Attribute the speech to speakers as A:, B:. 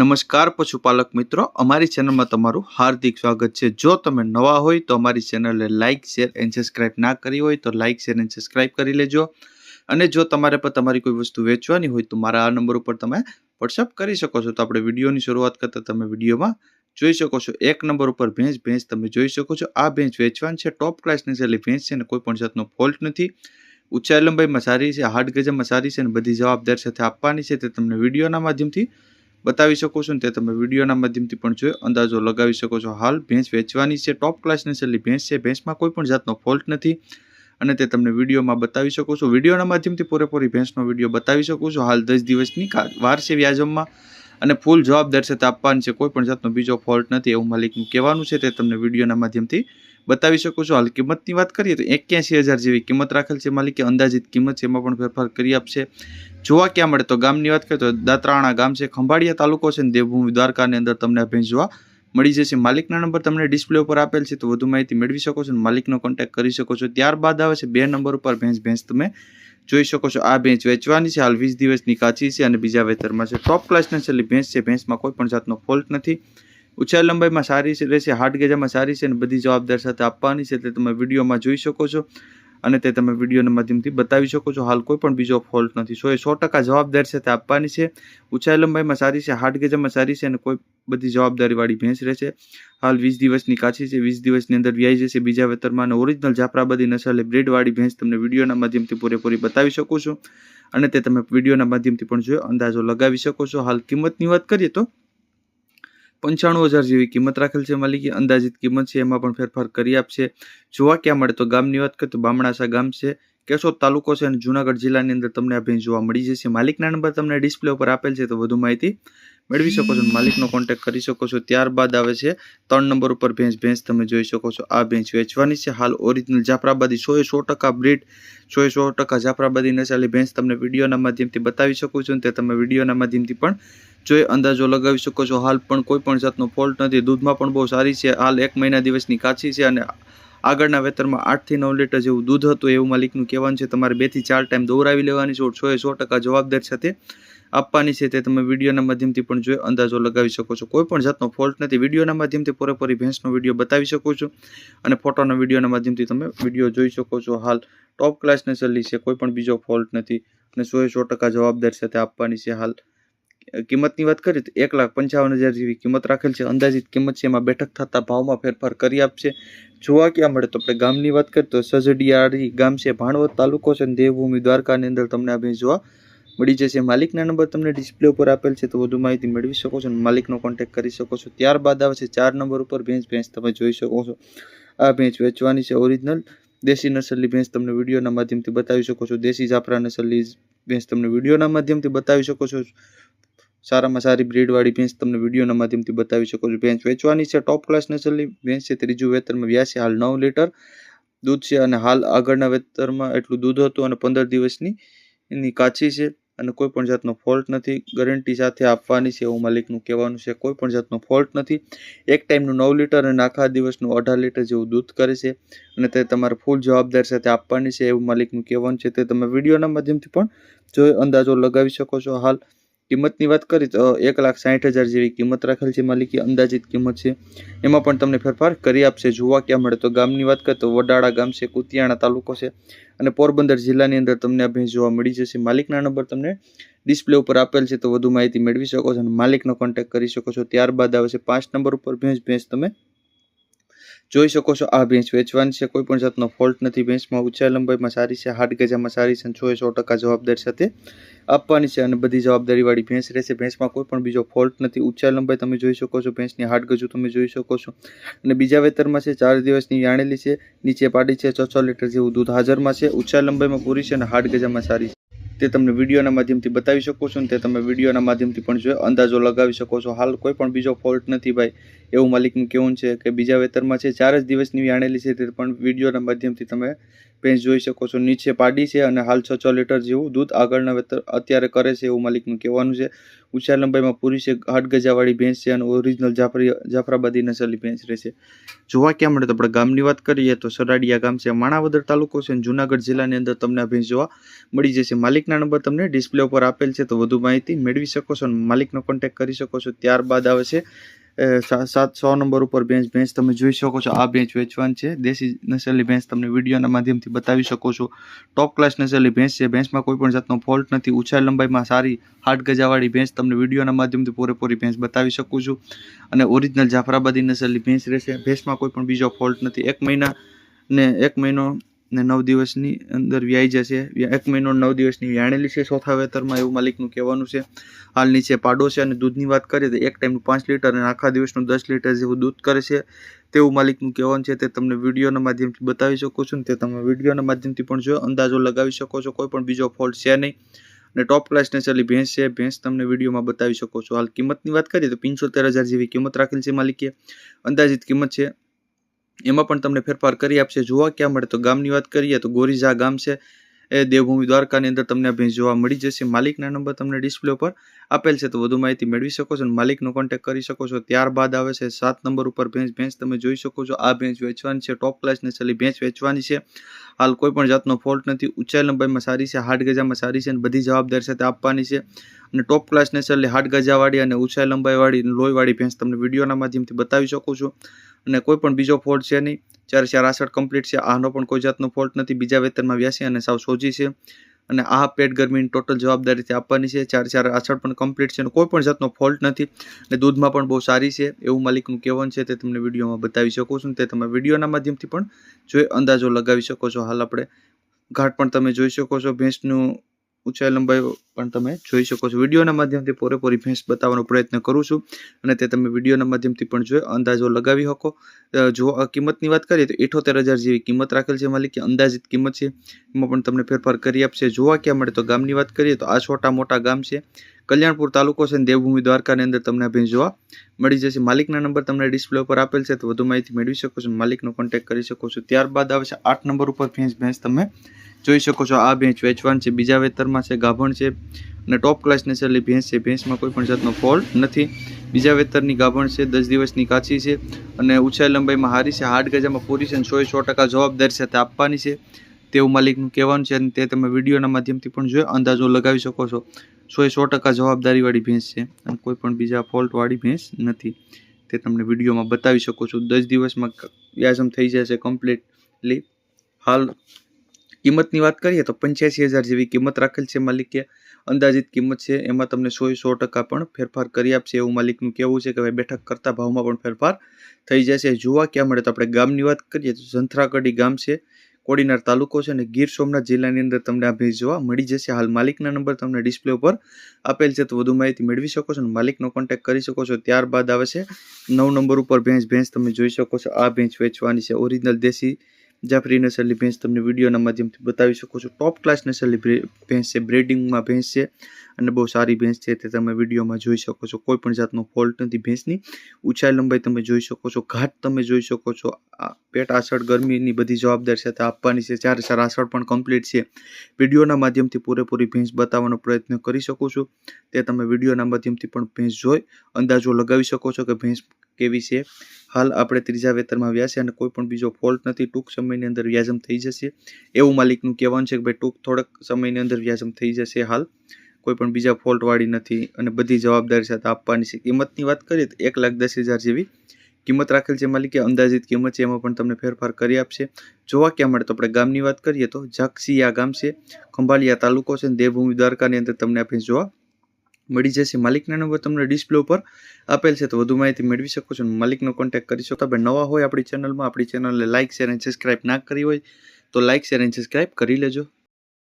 A: નમસ્કાર પશુપાલક મિત્રો, અમારી ચેનલમાં તમારું હાર્દિક સ્વાગત છે. જો તમે નવા હોય તો અમારી ચેનલને લાઇક શેર એન્ડ સબસ્ક્રાઇબ ના કરી હોય તો લાઇક શેર એન્ડ સબસ્ક્રાઇબ કરી લેજો. અને જો તમારે પણ તમારી કોઈ વસ્તુ વેચવાની હોય તો મારા આ નંબર ઉપર તમે વોટ્સઅપ કરી શકો છો. તો આપણે વિડીયોની શરૂઆત કરતાં તમે વિડીયોમાં જોઈ શકો છો. એક નંબર ઉપર ભેંસ ભેંસ તમે જોઈ શકો છો. આ ભેંસ વેચવાની છે. ટોપ ક્લાસની છેલ્લી ભેંસ છે અને કોઈ પણ જાતનો ફોલ્ટ નથી. ઊંચાઈ લંબાઈમાં સારી છે હાર્ડ ગજામાં સારી છે અને બધી જવાબદારી સાથે આપવાની છે. તે તમને વિડીયોના માધ્યમથી બતાવી શકો છો ને તે તમે વિડીયોના માધ્યમથી પણ જોઈ અંદાજો લગાવી શકો છો. હાલ ભેંસ વેચવાની છે ટોપ ક્લાસની છેલ્લી ભેંસ છે. ભેંસમાં કોઈ પણ જાતનો ફોલ્ટ નથી અને તે તમને વિડીયોમાં બતાવી શકો છો. વિડીયોના માધ્યમથી પૂરેપૂરી ભેંસનો વીડિયો બતાવી શકો છો. હાલ દસ દિવસની વાર છે વ્યાજમમાં અને ફૂલ જવાબદાર સાથે આપવાની છે. કોઈ પણ જાતનો બીજો ફોલ્ટ નથી એવું માલિકનું કહેવાનું છે. તે તમને વિડીયોના માધ્યમથી બતાવી શકો છો. હાલ કિંમતની વાત કરીએ તો એક્યાસી હજાર જેવી કિંમત રાખેલ છે માલિકે. અંદાજિત કિંમત છે એમાં પણ ફેરફાર કરી આપશે. જોવા ક્યાં મળે તો ગામની વાત કરીએ તો દાત્રાણા ગામ છે, ખંભાળિયા તાલુકો છે ને દેવભૂમિ દ્વારકાની અંદર તમને ભેંસ જોવા મળી જશે. માલિકના નંબર તમને ડિસ્પ્લે ઉપર આપેલ છે, તો વધુ માહિતી મેળવી શકો છો માલિકનો કોન્ટેક્ટ કરી શકો છો. ત્યારબાદ આવે છે, બે નંબર ઉપર ભેંસ ભેંસ તમે જોઈ શકો છો. આ ભેંસ વેચવાની છે, હાલ વીસ દિવસની કાચી છે અને બીજા વેતરમાં છે. ટોપ ક્લાસની છેલ્લી ભેંસ છે, ભેંસમાં કોઈ પણ જાતનો ફોલ્ટ નથી. ઊંચાઈ લંબાઈમાં સારી રહેશે હાર્ટ ગેજામાં સારી છે અને બધી જવાબદાર સાથે આપવાની છે તે તમે વિડીયોમાં જોઈ શકો છો. અને તે તમે વિડીયોના માધ્યમથી બતાવી શકો છો. હાલ કોઈ પણ બીજો ફોલ્ટ નથી. સો એ સો ટકા જવાબદાર છે તે આપવાની છે. ઊંચાઈ લંબાઈમાં સારી છે હાડ ગેજામાં સારી છે અને કોઈ બધી જવાબદારીવાળી ભેંસ રહેશે હાલ વીસ દિવસની કાચી છે, વીસ દિવસની અંદર વ્યાઈ જશે. બીજા વેતરમાં અને ઓરિજિનલ જાફરાબાદી નસલે બ્રેડવાળી ભેંસ તમને વિડીયોના માધ્યમથી પૂરેપૂરી બતાવી શકું છું. અને તે તમે વિડીયોના માધ્યમથી પણ જોયો અંદાજો લગાવી શકો છો. હાલ કિંમતની વાત કરીએ તો પંચાણું હજાર જેવી કિંમત રાખેલ છે માલિકી. અંદાજિત કિંમત છે, એમાં પણ ફેરફાર કરી આપશે. જોવા ક્યાં મળે તો ગામની વાત કરીએ તો બામણાસા ગામ છે. કેશોદ તાલુકો છે અને જુનાગઢ જિલ્લાની અંદર તમને આ ભેંસ જોવા મળી જશે. માલિકના નંબર તમને ડિસ્પ્લે ઉપર આપેલ છે, તો વધુ માહિતી મેળવી શકો છો, માલિકનો કોન્ટેક્ટ કરી શકો છો. ત્યારબાદ આવે છે, ત્રણ નંબર ઉપર ભેંસ ભેંસ તમે જોઈ શકો છો. આ ભેંસ વેચવાની છે. હાલ ઓરિજિનલ જાફરાબાદી સોએ સો ટકા બ્રીડ સોએ સો ટકા જાફરાબાદી નસાલી ભેંસ તમને વિડીયોના માધ્યમથી બતાવી શકું છું તે તમે વિડીયોના માધ્યમથી પણ જોઈ, અંદાજો લગાવી શકો છો. હાલ પણ કોઈ પણ જાતનો ફોલ્ટ નથી. દૂધમાં પણ બહુ સારી છે. હાલ એક મહિના દિવસની કાચી છે અને આગળના વેતરમાં આઠથી નવ લીટર જેવું દૂધ હતું એવું માલિકનું કહેવાનું છે. તમારે બેથી ચાર ટાઈમ દોરાવી લેવાની છે. સો એ સો ટકા જવાબદાર સાથે આપવાની છે તે તમે વિડીયોના માધ્યમથી પણ જોઈ, અંદાજો લગાવી શકો છો. કોઈ પણ જાતનો ફોલ્ટ નથી. વિડીયોના માધ્યમથી પૂરેપૂરી ભેંસનો વીડિયો બતાવી શકો છો અને ફોટોના વિડીયોના માધ્યમથી તમે વીડિયો જોઈ શકો છો. હાલ ટોપ ક્લાસને સલ્લી છે, કોઈ પણ બીજો ફોલ્ટ નથી અને સો એ સો ટકા જવાબદાર સાથે આપવાની છે. હાલ કિંમતની વાત કરીએ તો એક લાખ પંચાવન હજાર જેવી કિંમત રાખેલ છે. અંદાજિત કિંમત છે એમાં બેઠક થતા ભાવમાં ફેરફાર કરી આપશે. જોવા ક્યાં મળે તો આપણે ગામની વાત કરીએ તો સજડિયાળી ગામ છે ભાણવત તાલુકો છે અને દેવભૂમિ દ્વારકાની અંદર તમને આ ભેંસ જોવા મળી જશે. માલિકના નંબર તમને ડિસ્પ્લે ઉપર આપેલ છે તો વધુ માહિતી મેળવી શકો છો અને માલિકનો કોન્ટેક્ટ કરી શકો છો. ત્યારબાદ આવે છે ચાર નંબર ઉપર ભેંસ. ભેંસ તમે જોઈ શકો છો. આ ભેંસ વેચવાની છે ઓરિજિનલ દેશી નસલની ભેંસ તમને વિડીયોના માધ્યમથી બતાવી શકો છો. દેશી જાફરા નસલની ભેંસ તમને વિડીયોના માધ્યમથી બતાવી શકો છો. સારામાં સારી બ્રીડવાળી ભેંસ તમને વિડીયોના માધ્યમથી બતાવી શકો છો. ભેંસ વેચવાની છે ટોપ ક્લાસ નસલની. ભેંસ છે ત્રીજું વેતરમાં વ્યાસી, હાલ નવ લીટર. દૂધ છે અને હાલ આગળના વેતરમાં એટલું દૂધ હતું અને પંદર દિવસની એની કાચી છે. અને કોઈ પણ જાતનો ફોલ્ટ નથી. ગેરંટી સાથે આપવાની છે એવું માલિકનું કહેવાનું છે. કોઈ પણ જાતનો ફોલ્ટ નથી. એક ટાઈમનું નવ લીટર અને આખા દિવસનું અઢાર લીટર જેવું દૂધ કરે છે અને તે તમારે ફૂલ જવાબદાર સાથે આપવાની છે એવું માલિકનું કહેવાનું છે. તે તમે વિડીયોના માધ્યમથી પણ જોઈ અંદાજો લગાવી શકો છો. હાલ કિંમતની વાત કરી તો એક લાખ સાઠ હજાર જેવી કિંમત રાખેલ છે માલિકી, અંદાજિત કિંમત છે. એમાં પણ તમને ફેરફાર કરી આપશે, જોવા ક્યાં મળે. તો ગામની વાત કરીએ તો વડાળા ગામ છે, કુતિયાણા તાલુકો છે. અને પોરબંદર જિલ્લાની અંદર તમને આ ભેંસ જોવા મળી જશે. માલિકના નંબર તમને ડિસ્પ્લે ઉપર આપેલ છે, તો વધુ માહિતી મેળવી શકો છો અને માલિકનો કોન્ટેક્ટ કરી શકો છો. ત્યારબાદ આવે છે, પાંચ નંબર ઉપર ભેંસ ભેંસ તમે જોઈ શકો છો, આ ભેંસ વેચવાની છે, કોઈ પણ જાતનો ફોલ્ટ નથી. ભેંસમાં ઊંચાઈ લંબાઈમાં સારી છે હાડ ગજામાં સારી છે અને એ સો ટકા જવાબદારી સાથે આપવાની છે અને બધી જવાબદારીવાળી ભેંસ રહેશે. ભેંસમાં કોઈ પણ બીજો ફોલ્ટ નથી. ઊંચાઈ લંબાઈ તમે જોઈ શકો છો ભેંસની હાડગજુ તમે જોઈ શકો છો. અને બીજા વેતરમાં છે, ચાર દિવસની યાણેલી છે, નીચે પાડી છે છ છ લીટર જેવું દૂધ હાજરમાં છે. ઊંચાઈ લંબાઈમાં પૂરી છે અને હાડ ગજામાં સારી છે. તે તમને વિડીયોના માધ્યમથી બતાવી શકો છો તે તમે વિડીયોના માધ્યમથી પણ જોઈ અંદાજો લગાવી શકો છો. હાલ કોઈ પણ બીજો ફોલ્ટ નથી ભાઈ. એવું માલિકનું કહેવું છે કે બીજા વેતરમાં છે, ચાર જ દિવસની આણેલી છે તે પણ વિડીયોના માધ્યમથી તમે ભેંસ જોઈ શકો છો. નીચે પાડી છે અને હાલ છ છ લીટર જેવું દૂધ આગળના વેતર અત્યારે કરે છે એવું માલિકનું કહેવાનું છે. ઊંચા લંબાઈમાં પૂરી છે. આઠ ગજાવાળી ભેંસ છે અને ઓરિજિનલ જાફરી, જાફરાબાદી નસલની ભેંસ રહેશે જોવા ક્યાં મળે તો આપણે ગામની વાત કરીએ તો સરાડિયા ગામ છે, માણાવદર તાલુકો છે અને જુનાગઢ જિલ્લાની અંદર તમને આ ભેંસ જોવા મળી જશે. માલિકના નંબર તમને ડિસ્પ્લે ઉપર આપેલ છે, તો વધુ માહિતી મેળવી શકો છો અને માલિકનો કોન્ટેક્ટ કરી શકો છો. ત્યારબાદ આવે છે સાત, સો નંબર ઉપર ભેંસ ભેંસ તમે જોઈ શકો છો. આ ભેંસ વેચવાની છે. દેશી નસેલી ભેંસ તમને વિડીયોના માધ્યમથી બતાવી શકો છો. ટોપ ક્લાસ નસેલી ભેંસ છે. ભેંસમાં કોઈ પણ જાતનો ફોલ્ટ નથી. ઊંચા લંબાઈમાં સારી હાટ ગજાવાળી ભેંસ તમને વિડીયોના માધ્યમથી પૂરેપૂરી ભેંસ બતાવી શકું છું. અને ઓરિજિનલ જાફરાબાદી નસેલી ભેંસ રહેશે. ભેંસમાં કોઈ પણ બીજો ફોલ્ટ નથી. એક મહિના ને એક મહિનો ને નવ દિવસની અંદર વ્યાઈ જશે. એક મહિનો નવ દિવસની વ્યાણેલી છે ચોથા વેતરમાં એવું માલિકનું કહેવાનું છે. હાલ નીચે પાડો છે અને દૂધની વાત કરીએ તો એક ટાઈમનું પાંચ લીટર અને આખા દિવસનું દસ લીટર જેવું દૂધ કરે છે. તેવું માલિકનું કહેવાનું છે તે તમને વિડીયોના માધ્યમથી બતાવી શકો છો ને તે તમે વિડીયોના માધ્યમથી પણ જો અંદાજો લગાવી શકો છો. કોઈ પણ બીજો ફોલ્ટ છે નહીં. અને ટોપ ક્લાસ નેચરલી ભેંસ છે. ભેંસ તમને વિડીયોમાં બતાવી શકો છો. હાલ કિંમતની વાત કરીએ તો પંચોતેર હજાર જેવી કિંમત રાખેલી છે માલિકે. અંદાજિત કિંમત છે એમાં પણ તમને ફેરફાર કરી આપશે. જોવા ક્યાં મળે તો ગામની વાત કરીએ તો ગોરીઝા ગામ છે. એ દેવભૂમિ દ્વારકાની અંદર તમને ભેંસ જોવા મળી જશે. માલિકના નંબર તમને ડિસ્પ્લે ઉપર આપેલ છે. તો વધુ માહિતી મેળવી શકો છો અને માલિકનો કોન્ટેક્ટ કરી શકો છો. ત્યારબાદ આવે છે સાત નંબર ઉપર ભેંસ. ભેંસ તમે જોઈ શકો છો. આ ભેંસ વેચવાની છે. ટોપ ક્લાસ નસલી ભેંસ વેચવાની છે. હાલ કોઈ પણ જાતનો ફોલ્ટ નથી. ઊંચાઈ લંબાઈમાં સારી છે. હાડ ગજામાં સારી છે અને બધી જવાબદારી સાથે આપવાની છે. અને ટોપ ક્લાસ એટલે હાડ ગજાવાળી અને ઊંચાઈ લંબાઈવાળી લોહીવાળી ભેંસ તમને વિડીયોના માધ્યમથી બતાવી શકું છું. અને કોઈ પણ બીજો ફોલ્ટ છે નહીં. ચાર ચાર આસઠ કમ્પ્લીટ છે, આનો પણ કોઈ જાતનો ફોલ્ટ નથી. બીજા વેતનમાં વ્યાસી અને સાવ સોજી છે. અને આ પેટ ગરમીની ટોટલ જવાબદારીથી આપવાની છે. ચાર ચાર આછળ પણ કમ્પ્લીટ છે, અને કોઈ પણ જાતનો ફોલ્ટ નથી. અને દૂધમાં પણ બહુ સારી છે. એવું માલિકનું કહેવાનું છે તે તમને વિડીયોમાં બતાવી શકો છો. તે તમે વિડીયોના માધ્યમથી પણ જોઈ અંદાજો લગાવી શકો છો. હાલ આપણે ઘાટ પણ તમે જોઈ શકો છો. ભેંસનું ઊંચાઈ લંબાઈ પણ તમે જોઈ શકો છો. વિડીયોના માધ્યમથી પૂરેપૂરી ભેંસ બતાવવાનો પ્રયત્ન કરું છું અને તે તમે વિડીયોના માધ્યમથી પણ જોઈ, અંદાજો લગાવી શકો. જો આ કિંમતની વાત કરીએ તો ઇઠોતેર હજાર જેવી કિંમત રાખેલ છે માલિક, અંદાજિત કિંમત છે. એમાં પણ તમને ફેરફાર કરી આપશે. જોવા ક્યાં મળે તો ગામની વાત કરીએ તો આ છોટા મોટા ગામ છે. કલ્યાણપુર તાલુકો છે અને દેવભૂમિ દ્વારકાની અંદર તમને ભેંસ જોવા મળી જશે. માલિકના નંબર તમને ડિસ્પ્લે ઉપર આપેલ છે, તો વધુ માહિતી મેળવી શકો છો માલિકનો કોન્ટેક્ટ કરી શકો છો. ત્યારબાદ આવે છે આઠ નંબર ઉપર ભેંસ ભેંસ તમે જોઈ શકો છો, આ ભેંસ વેચવાન છે, બીજા વેતરમાં છે, ગાભણ છે અને ટોપ ક્લાસ નેચરલી ભેંસ છે, ભેંસમાં કોઈ પણ જાતનો ફોલ્ટ નથી. બીજા વેતરની ગાભણ છે, દસ દિવસની કાચી છે અને ઊંચાઈ લંબાઈમાં હારી છે, હાડ ગજામાં પૂરી છે અને સો સો ટકા જવાબદારી સાથે આપવાની છે. તેવું માલિકનું કહેવાનું છે અને તે તમે વિડીયોના માધ્યમથી પણ જોઈ અંદાજો લગાવી શકો છો. સો સો ટકા જવાબદારીવાળી ભેંસ છે અને કોઈ પણ બીજા ફોલ્ટવાળી ભેંસ નથી. તે તમને વિડીયોમાં બતાવી શકો છો. દસ દિવસમાં ક- થઈ જશે કમ્પ્લીટલી હાલ કિંમતની વાત કરીએ તો પંચ્યાસી હજાર જેવી કિંમત રાખેલ છે માલિકે. અંદાજિત કિંમત છે, એમાં તમને સો સો ટકા પણ ફેરફાર કરી આપશે એવું માલિકનું કહેવું છે કે ભાઈ બેઠક કરતા ભાવમાં પણ ફેરફાર થઈ જશે. જોવા ક્યાં મળે તો આપણે ગામની વાત કરીએ તો સંથરાકડી ગામ છે, કોડીનાર તાલુકો છે અને ગીર સોમનાથ જિલ્લાની અંદર તમને આ ભેજ જોવા મળી જશે. હાલ માલિકના નંબર તમને ડિસ્પ્લે ઉપર આપેલ છે, તો વધુ માહિતી મેળવી શકો છો અને માલિકનો કોન્ટેક્ટ કરી શકો છો. ત્યારબાદ આવે છે, નવ નંબર ઉપર ભેંસ ભેંસ તમે જોઈ શકો છો. આ ભેંસ વેચવાની છે ઓરિજિનલ દેશી જાફરી નસલની ભેંસ તમને વિડીયોના માધ્યમથી બતાવી શકો છો. ટોપ ક્લાસ નસલની ભેંસ છે બ્રેડિંગમાં ભેંસ છે. અને બહુ સારી ભેંસ છે તે તમે વિડીયોમાં જોઈ શકો છો. કોઈ પણ જાતનો ફોલ્ટ નથી ભેંસની. ઊંચાઈ લંબાઈ તમે જોઈ શકો છો. ઘાટ તમે જોઈ શકો છો. પેટ આસળ ગરમીની બધી જવાબદારી સાથે આપવાની છે. ચાર ચાર આસળ પણ કમ્પ્લીટ છે. વિડીયોના માધ્યમથી પૂરેપૂરી ભેંસ બતાવવાનો પ્રયત્ન કરી શકો છો. તે તમે વિડીયોના માધ્યમથી પણ ભેંસ જોઈ, અંદાજો લગાવી શકો છો કે ભેંસ કેવી છે. હાલ આપણે ત્રીજા વેતરમાં વ્યાસે અને કોઈ પણ બીજો ફોલ્ટ નથી. ટૂંક સમયની અંદર વ્યાજમ થઈ જશે. એવું માલિકનું કહેવાનું છે કે ભાઈ ટૂંક થોડાક સમયની અંદર વ્યાજમ થઈ જશે હાલ. કોઈ પણ બીજા ફોલ્ટ વાળી નથી અને બધી જવાબદારી સાથે આપવાની છે. કિંમતની વાત કરીએ તો એક લાખ દસ હજાર જેવી કિંમત રાખેલ છે માલિકે. અંદાજિત કિંમત છે એમાં પણ તમને ફેરફાર કરી આપશે. જોવા ક્યાં મળે તો આપણે ગામની વાત કરીએ તો જાક્ષિયા ગામ છે, ખંભાળિયા તાલુકો છે દેવભૂમિ દ્વારકાની અંદર તમને આપણે જોવા મળી જશે. માલિકના નંબર તમને ડિસ્પ્લે ઉપર આપેલ છે, તો વધુ માહિતી મેળવી શકો છો માલિકનો કોન્ટેક્ટ કરી શકો તમે નવા હોય આપણી ચેનલમાં, આપણી ચેનલને લાઇક શેર અને સબસ્ક્રાઇબ ના કરી હોય તો લાઇક શેર અને સબસ્ક્રાઇબ કરી લેજો.